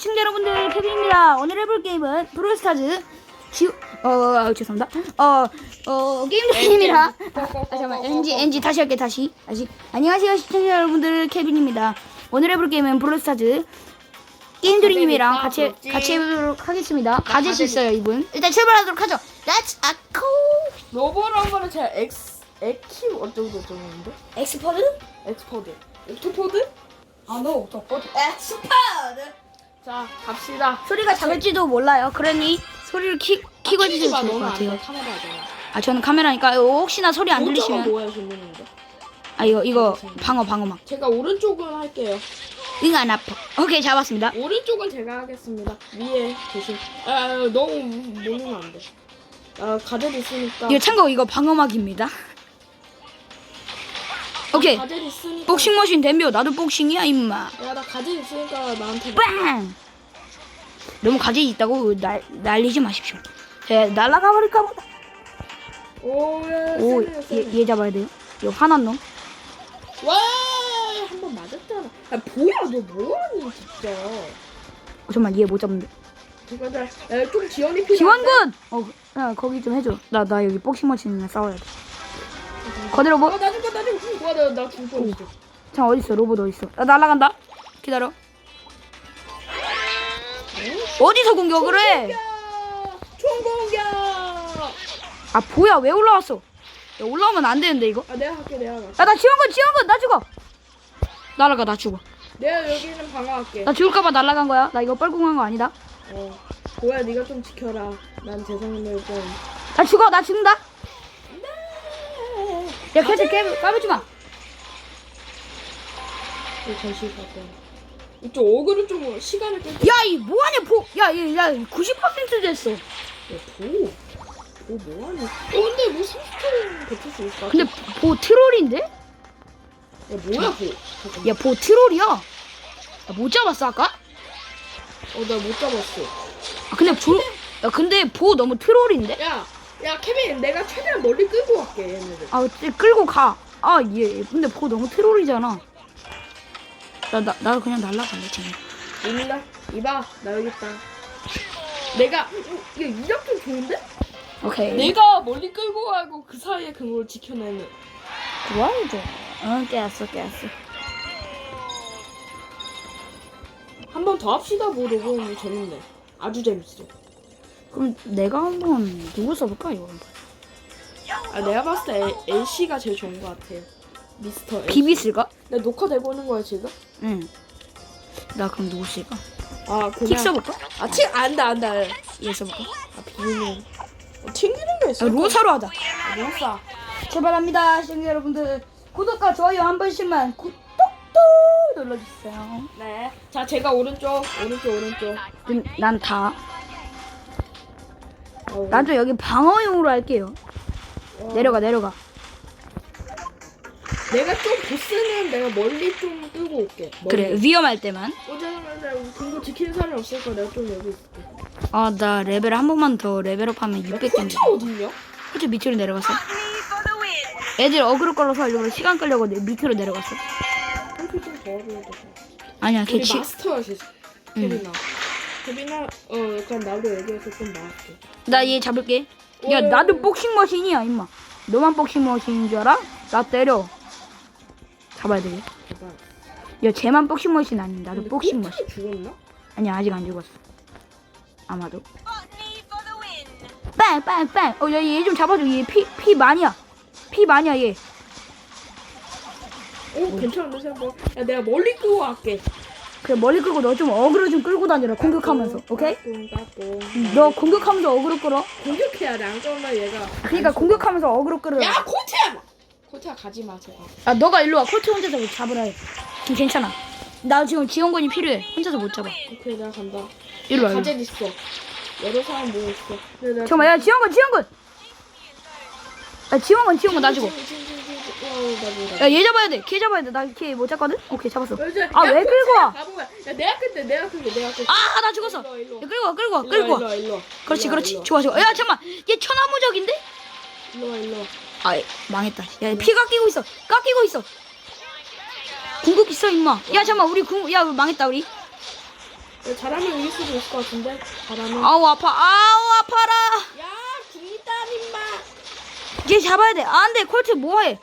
시청자 여러분들 케빈입니다. 오늘 해볼 게임은 브롤스타즈 지 어, 어 죄송합니다. 어 어 게임 중입니다. 아 잠깐만 NG NG 다시 할게 다시 다시 안녕하세요 시청자 여러분들 케빈입니다. 오늘 해볼 게임은 브롤스타즈 게임드림님이랑 아, 같이 그렇지. 같이 해보도록 하겠습니다. 가질 수 있어요 이분. 일단 출발하도록 하죠. Let's a go. 로보란 거는 제가 엑스 엑큐 어쩌고 저쩌고 했는데 엑스퍼드? 엑스포드 옥토포드 아너 옥토퍼드. 엑스퍼드. 자 갑시다. 소리가 작을지도 몰라요. 그러니 소리를 키 키고 해주셔도 마 좋을 것 같아요. 카메라잖아 아 저는 카메라니까. 혹시나 소리 안 들리시면. 뭐야 아 이거 이거 방어 방어 막. 제가 오른쪽은 할게요. 응 안 아파. 오케이 잡았습니다. 오른쪽은 제가 하겠습니다. 위에 대신. 아 너무 모르면 안 돼. 아 가젤 있으니까. 이거 참고 이거 방어막입니다 오케이. 가젤 있으니까. 복싱 머신 덤벼. 나도 복싱이야 임마. 야 나 가젤 있으니까 나한테 빵! 너무 가지 있다고 날 날리지 마십시오. 제 날라가 버릴까 보다. 오예 오얘 얘 잡아야 돼요? 이거 화난 놈? 와 한 번 맞았잖아. 아 뭐야 너 뭐하니 진짜. 어, 잠깐만 얘 못 잡는데. 잠깐 좀 지원이 필요한데? 지원군! 어 야, 거기 좀 해줘. 나 나 여기 복싱 머신이랑 싸워야 돼 거대로 뭐 어, 나 죽어, 나 죽어. 와, 나, 나 죽을 뻔했어. 자 어딨어 로봇 어딨어 나 날아간다 기다려 어디서 공격을 해? 야, 총공격! 아 뭐야 왜 올라왔어? 야, 올라오면 안 되는데 이거? 아, 내가 할게, 내가 할게. 야나 지원군 지원군 나 죽어. 날아가 나 죽어. 내가 여기는 방어할게. 나 죽을까봐 날아간 거야. 나 이거 뻘궁한 거 아니다. 어. 뭐야, 네가 좀 지켜라. 난 재성을 좀. 나 죽어 나 죽는다. 야 캐치 깨 까불지 마. 이 전시 갔다. 이쪽 어그로 좀 시간을 끌. 야, 야이 뭐하냐 보. 야야90% 됐어. 보. 보 뭐하니? 어, 근데 뭐 30초는 버틸 수 있을 것 같아. 근데 보 트롤인데? 야, 뭐야, 보. 잠깐만. 야 보 트롤이야. 야, 못 잡았어 아까? 어, 나 못 잡았어. 아 근데 보. 야 근데 보 너무 트롤인데? 야, 야, 케빈, 내가 최대한 멀리 끌고 갈게, 얘네들. 아 끌고 가. 아 얘 근데 보 너무 트롤이잖아. 나 나 나 그냥 날라갈래 지금. 일라 이봐 나 여기 있다 내가 어, 이거 이력 좀 좋은데? 오케이. 내가 멀리 끌고 가고 그 사이에 그걸 지켜내는 좋아야죠. 응 깼어 깼어. 한 번 더 합시다 뭐 로고는 재밌네 아주 재밌어 그럼 내가 한번 누구 써볼까 이거 한번. 아 내가 봤을 때 애- LC가 제일 좋은 것 같아요 미스터 LC 비비 쓸까? 나 녹화되고 있는 거야 지금? 응. 나 그럼 누구 쓸까? 아 그냥 틱 써볼까? 아틱 안다 안다 얘 써볼까? 아 비밀은 어, 튕기는 게 있어 아, 로사로 하자. 아, 로사 출발합니다 시청자 여러분들 구독과 좋아요 한 번씩만 구독도 눌러주세요. 네 자 제가 오른쪽 오른쪽 오른쪽 난 다. 어, 난좀 여기 방어용으로 할게요. 어, 내려가 내려가. 내가 좀 보스는 내가 멀리 좀 끌고 올게 멀리. 그래 위험할 때만. 어제는 그거 지키는 사람이 없으니까 내가 좀 여기 있을게. 아 나 레벨 한 번만 더 레벨업하면 600 코치 던져. 어딨냐? 그치 밑으로 내려갔어. 애들 어그로 걸어서 일부러 시간 끌려고 내- 밑으로 내려갔어. 코치 좀 도와줘야 돼. 아니야 우리 걔치. 마스터야, 쟤. 케빈아. 케빈아, 어, 약간 나도 얘기해서 좀 나갈게. 나얘 잡을게. 야 어, 나도 복싱 머신이야 임마. 너만 복싱 머신인 줄 알아? 나 때려. 잡아야 돼. 제발. 야 쟤만 복싱 머신 아닌 나도 복싱 머신. 죽었나? 아니야 아직 안 죽었어. 아마도. 빵빵빵. 어야 얘 좀 잡아줘. 얘 피 피 많이야. 피 많이야 얘. 오, 괜찮은데, 생각 야, 내가 멀리 끌고 갈게. 그래 멀리 끌고 너 좀 어그로 좀 끌고 다니라 공격하면서. 오케이? 까꿍, 까꿍. 너 공격하면서 어그로 끌어. 공격해야 돼. 안 그러면 얘가. 그러니까 공격하면서 어그로 끌어. 야, 코치야! 코치야, 가지 마, 제발. 아 너가 일로 와. 콜트 혼자서 잡으라 해. 지금 괜찮아. 나 지금 지원군이 필요해. 혼자서 못 잡아. 오케이, 내가 간다. 일로 와. 일로. 가젤 있어. 여러 사람 모여 있어. 내가 잠깐만 야 지원군 지원군. 야 지원군 지원군 나 주고. 야, 야 얘 잡아야 돼. 걔 잡아야 돼. 나걔못 잡거든. 오케이 잡았어. 야, 아, 왜 끌고 와? 야, 내가 끌게, 내가 끌게, 내가 끌게. 아 나 죽었어. 야 일로, 일로. 끌고 와 끌고 와 끌고 와. 일로 일로. 그렇지 일로 그렇지 일로. 좋아 좋아. 야 잠만 얘 천하무적인데? 일로 와, 일로 와. 아 망했다. 야피 깎이고 있어. 깎이고 있어. 궁극 있어 임마. 야 잠만 우리 궁 야 망했다 우리. 야, 잘하면 이길 수도 있을 것 같은데. 잘하면. 아우 아파 아우 아파라 야, 죽이다 임마. 얘 잡아야 돼 아 안 돼 콜트 뭐해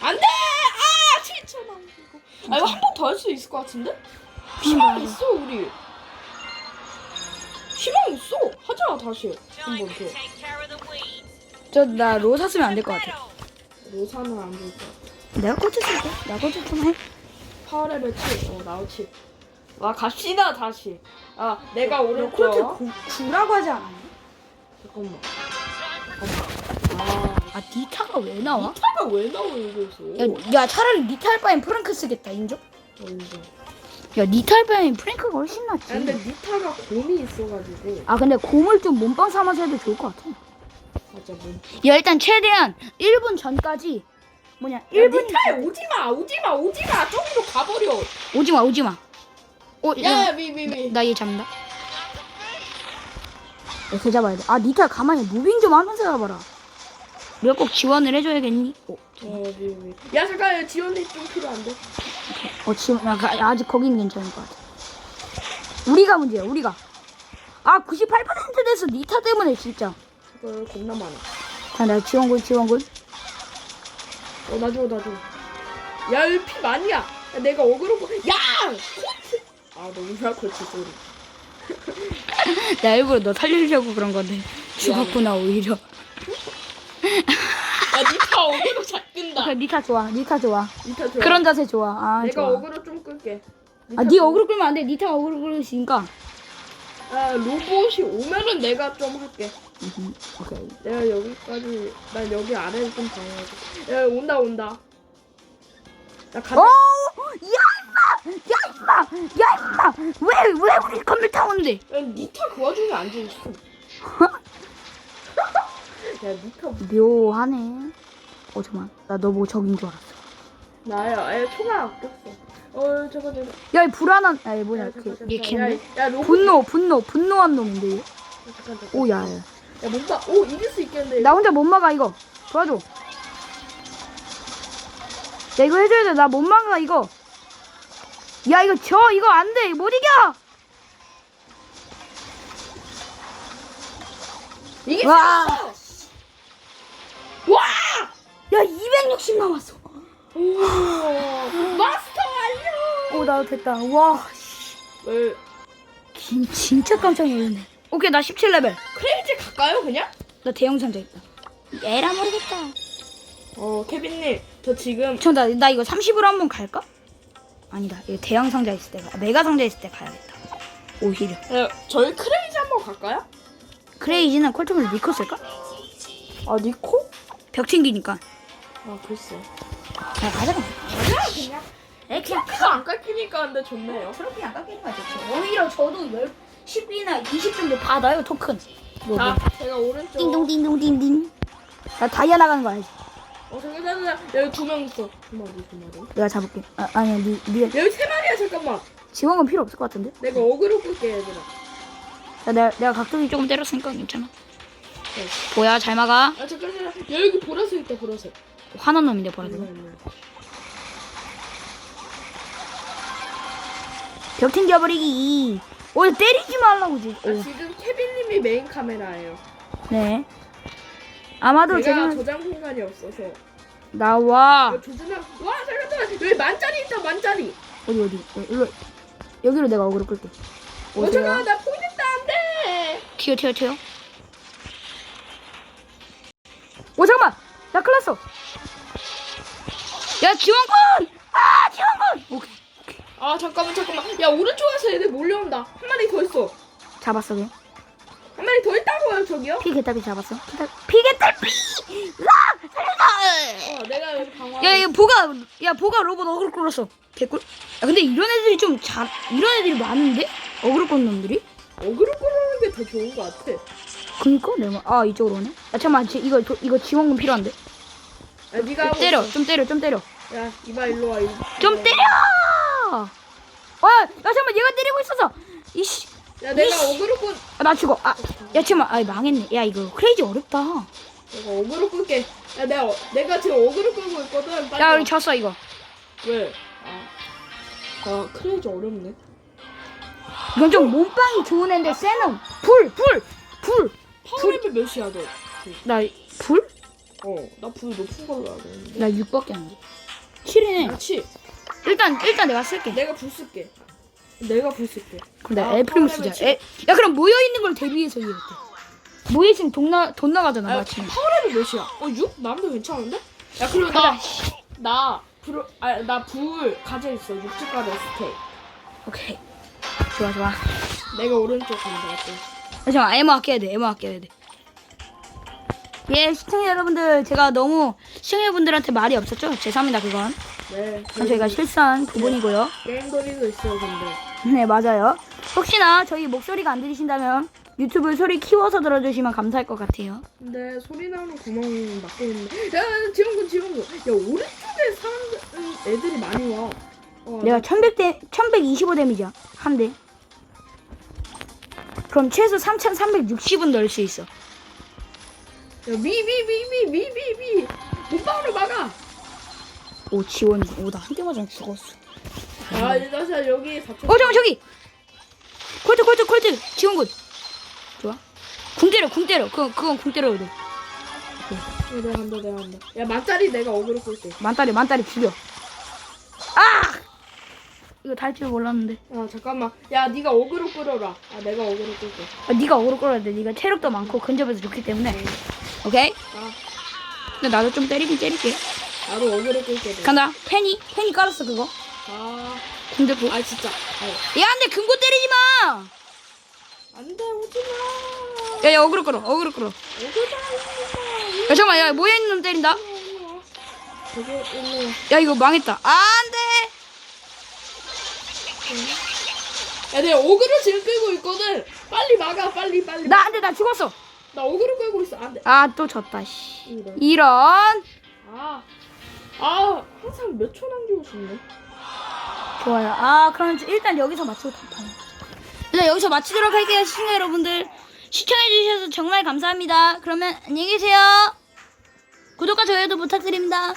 안 돼. 아, 7초 남기고. 아, 이거 한 번 더 할 수 있을 것 같은데? 희망 있어 우리. 희망 있어. 하자 다시 한 번 더. 저 나 로사 쓰면 안 될 것 같아 로사는 안 될 것 같아. 내가 콜트 쓸게 나 콜트 좀해 파워레벨 7. 어, 나우치. 와, 갑시다, 다시. 아, 내가 오른쪽. 콜트 구, 구라고 하지 않았냐? 잠깐만. 잠깐만. 아, 아 니타가 왜 나와? 차가 왜 나오고 있어? 야, 야 차라리 니타 할 바엔 프랭크 쓰겠다 인정? 완전. 야 니타 할 바엔 프랭크가 훨씬 낫지 아, 근데 니타가 곰이 있어가지고. 아 근데 곰을 좀 몸빵 삼아서 해도 좋을 것 같아 맞아, 뭐. 야 일단 최대한 1분 전까지 뭐냐 야, 1분 니타에 오지마, 오지마, 오지마. 저기로 가버려. 오지마 오지마 어, 야, 야, 미, 미, 미. 나얘 잡는다 야, 걔 잡아야 돼아 니타 가만히 무빙 좀 하면서 잡아라 내가 꼭 지원을 해줘야겠니? 어, 어. 야, 잠깐, 지원이 좀 필요한데. 어 지금 야, 가- 아직 거긴 괜찮을 것 같아 우리가 문제야 우리가 아 98% 돼서 니타 때문에 진짜 이거 겁나 많아. 자, 나 지원군, 지원군. 어, 나 줘, 나 줘. 야, 여기 피 많이야. 야, 내가 어그로 보. 야! 아, 너무 좋아, 코트 소리. 나 일부러 너 살리려고 그런 건데. 죽었구나, 오히려. 야, 니타 어그로 잘 끈다. 그 니타 좋아, 니타 좋아. 니타 좋아. 그런 자세 좋아. 아, 내가 좋아. 어그로 좀 끌게. 아, 니 어그로 끌면 안 돼. 니타 어그로 끌으시니까. 아, 로봇이 오면은 내가 좀 할게. 음, 오케이. 내가 여기까지, 난 여기 아래를 좀 봐야지. 야, 온다, 온다. 나 가. 오! 야, 임마! 야, 임마! 야, 임마! 왜, 왜 우리 건물 타오는데? 야, 니타 그 와중에 앉아있어. 야, 니타 묘하네. 어, 잠깐만. 나 너 뭐 적인 줄 알았어. 나야. 야, 총알 아꼈어. 어, 저거, 저거. 야, 이 불안한, 아, 얘 뭐냐, 야, 그, 잠깐, 얘 잠깐. 야, 야, 로봇. 분노, 분노, 분노한 놈인데, 얘? 잠깐, 잠깐. 오, 야, 야. 야, 뭔가, 오, 이길 수 있겠는데. 나 혼자 못 막아 이거 도와줘 야 이거 해줘야 돼 나 못 막아 이거 야 이거 져 이거 안 돼 못 이겨 이길 와. 수 있어! 와! 야 260 남았어 오, 마스터 완료! 오 나도 됐다 와 왜, 진, 진짜 깜짝 놀랐네 오케이 나 17레벨 크레이지 갈까요, 그냥? 나 대형 상자 있다 에라 모르겠다 어, 케빈님, 저 지금, 저나 나 이거 30으로 한번 갈까? 아니다 이거 대형 상자 있을 때 가, 메가 상자 있을 때 가야겠다 오히려 야, 저희 크레이지 한번 갈까요? 크레이지는 콜트물 니코 쓸까? 아, 니코? 벽 튕기니까 아, 글쎄. 야 가자 가자, 그냥. 에 그냥 그거 안 깎이니까 근데 좋네요. 트로피 안 깎이는 거야 좋죠. 오히려 저도 10, 10이나 20 정도 받아요 토큰. 뭐, 자, 뭐. 제가 오른쪽. 띵동띵동띵띵. 나 다이아 나가는 거 알지? 어, 잠깐, 잠깐, 잠깐. 여기 두 명 있어. 두 마리, 두 마리. 내가 잡을게. 아, 아니야, 니, 니 여기 세 마리야, 잠깐만. 지원은 필요 없을 것 같은데? 내가 어그로 끌게, 얘들아. 야, 내가, 내가 각도기 조금 때렸으니까 괜찮아. 네. 보야, 잘 막아. 아, 잠깐, 잠깐. 야, 여기 보라색 있다, 보라색. 화난 놈인데, 보라. 일로, 색 일로. 벽 튕겨버리기. 오, 때리지 말라고, 지 아, 오, 지금 케빈님이 메인 카메라예요. 네. 아마도 제가 제가 저장 공간이 없어서. 나와. 야, 조준아. 와, 잠깐. 여기 만짜리 있다, 만짜리. 어디, 어디? 어, 일로. 여기로 내가 어그로 끌게. 어. 잠깐, 나 포인트 안 돼. 튀어 튀어 튀어 오 잠깐만. 나 큰일 났어. 야 지원군! 아 지원군! 오케이. 아, 잠깐만, 잠깐만. 야, 오른쪽에서 애들 몰려온다. 한 마리 더 있어. 잡았어 그냥? 한 마리 더 있다고요, 저기요? 피 개딸피 잡았어. 피개 피개딸 피! 으아! 살려줘! 어, 내가 여기 방어. 야, 야 보가 야 보가 로봇 어그로 끌었어. 개꿀. 야 근데 이런 애들이 좀잘 이런 애들이 많은데? 어그로 끄는 놈들이? 어그로 끌어오는 게 더 좋은 것 같아. 그니까 내가 아 이쪽으로 오네 야 잠깐만 지, 이거 도- 이거 지원금 필요한데 야, 네가 하고 때려 있어. 좀 때려 좀 때려 야, 이봐 일로 와. 일로. 좀 때려! 아, 야, 잠깐만, 얘가 때리고 있어서. 이씨, 야, 내가 이씨. 어그로 끌. 아, 나 죽어. 아, 야, 잠깐만, 아, 망했네. 야, 이거 크레이지 어렵다. 야, 내가 어그로 끌게. 야, 내가 어- 내가 지금 어그로 끌고 있거든. 빨리 와. 우리 졌어 이거. 왜? 아, 아 크레이지 어렵네. 이건 좀 몸빵이 좋은 애인데 쎄는 불, 불, 불. 파워레벨 몇이야 너? 나 불? 어 나 불 높은 걸로 알고 있는데. 나 6밖에 안 돼. 7이네. 그렇지. 일단 일단 내가 쓸게. 내가 불 쓸게. 내가 불 쓸게. 그럼 내가 아, 파워레벨 쓰자. 에, 야 그럼 모여 있는 걸 대비해서 이렇게. 모여 있으면 돈나 돈 나가잖아 아. 파워레벨 몇이야? 어 6? 나도 괜찮은데? 야 그리고. 나 나 불 아, 나 불 가져 있어. 육즙 가져 스테이. 오케이. 좋아 좋아. 내가 오른쪽 간다. 또. 잠깐만 에모 아껴야 돼. 에모 아껴야 돼. 예 시청자 여러분들 제가 너무 시청자분들한테 말이 없었죠? 죄송합니다 그건. 네. 저희가 실수한 부분이고요. 게임 소리도 있어요 근데. 네 맞아요. 혹시나 저희 목소리가 안 들리신다면 유튜브 소리 키워서 들어주시면 감사할 것 같아요. 근데 소리 나는 구멍 막고 있는데. 야 지원군 지원군. 야 오른쪽에 사람들 음, 애들이 많이 와. 어, 내가 1100대 1125 데미지야 한 대. 그럼 최소 3360은 넣을 수 있어. 야미미미미미미미 몸빵으로 막아. 오 지원 오다 한대 맞으면 죽었어. 아 일단 여기 4천. 어 잠깐 저기 콜트 콜트 콜트 지원 군 좋아. 궁 때려 궁 때려 그 그건 궁 때려야 돼. 야, 내가 한다 내가 한다. 야 만짜리 내가 어그로 끌게. 만다리 만다리 죽여. 아 이거 달줄 몰랐는데. 아 잠깐만. 야 네가 어그로 끌어라. 아 내가 어그로 끌게. 아, 네가 어그로 끌어야 돼. 네가 체력도 많고 근접에서 좋기 때문에. 오케이. 아 근데 나도 좀 때리긴 때릴게. 나도 어그로 끌게. 내가. 간다. 펜이 펜이 깔았어 그거. 아, 군대 부. 아 진짜. 아유. 야, 안돼 금고 때리지 마. 안돼 오지 마. 야, 야 어그로 끌어, 어그로 끌어. 야, 마. 잠깐만, 야 모여 있는 놈 때린다. 저기. 야, 이거 망했다. 아, 안돼. 야 내가 어그로 지금 끌고 있거든. 빨리 막아 빨리 빨리. 나 안돼, 나 죽었어. 나 어그로 끌고 있어. 안 돼. 아, 또 졌다. 씨. 이런. 이런. 아. 아 항상 몇 초 남기고 싶네. 좋아요. 아, 그럼 일단 여기서 마치고 거죠. 일단 여기서 마치도록 할게요, 시청자 여러분들. 시청해주셔서 정말 감사합니다. 그러면 안녕히 계세요. 구독과 좋아요도 부탁드립니다.